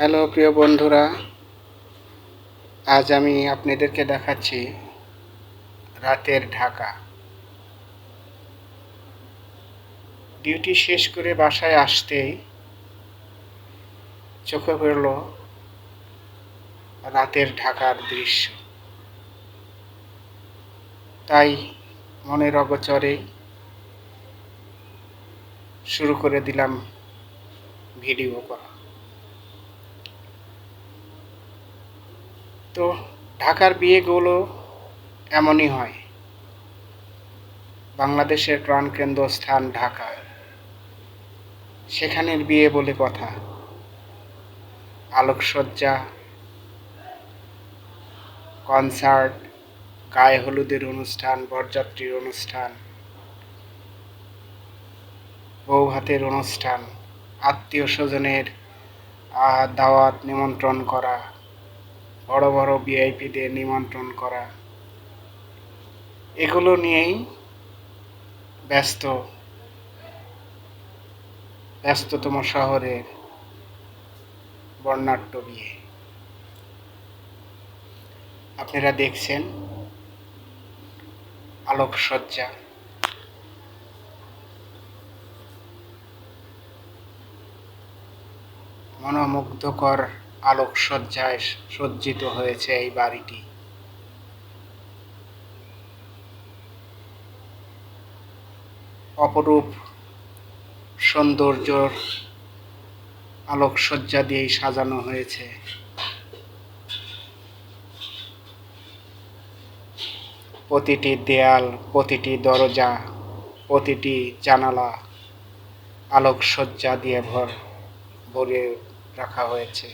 Hello, প্রিয় বন্ধুরা। আজ আমি আপনাদেরকে দেখাচ্ছি রাতের ঢাকা। ডিউটি শেষ করে বাসায় আসতেই চোখে পড়ল রাতের ঢাকার দৃশ্য। তাই মনের অগচরে শুরু করে দিলাম ভিডিও করা। তো ঢাকার বিয়েগুলো এমনই হয়। বাংলাদেশের প্রাণকেন্দ্র স্থান ঢাকা। সেখানের বিয়ে বলে কথা। আলোকসজ্জা, কনসার্ট, গায়ে হলুদের অনুষ্ঠান, বরযাত্রীর অনুষ্ঠান, বউ হাতের অনুষ্ঠান, আত্মীয় স্বজনের দাওয়াত, নিমন্ত্রণ করা। বড় বড় ভিআইপিদের নিমন্ত্রণ করা। এগুলো নিয়েই ব্যস্ত, ব্যস্ততম শহরের বর্ণাঢ্য বিয়ে। আপনারা দেখছেন আলোকসজ্জা। মনোমুগ্ধকর আলোকসজ্জায় সজ্জিত হয়েছে এই বাড়িটি। অপরূপ সৌন্দর্যর আলোকসজ্জা দিয়েই সাজানো হয়েছে। প্রতিটি দেয়াল, প্রতিটি দরজা, প্রতিটি জানালা আলোকসজ্জা দিয়ে ভর ভরে রাখা হয়েছে।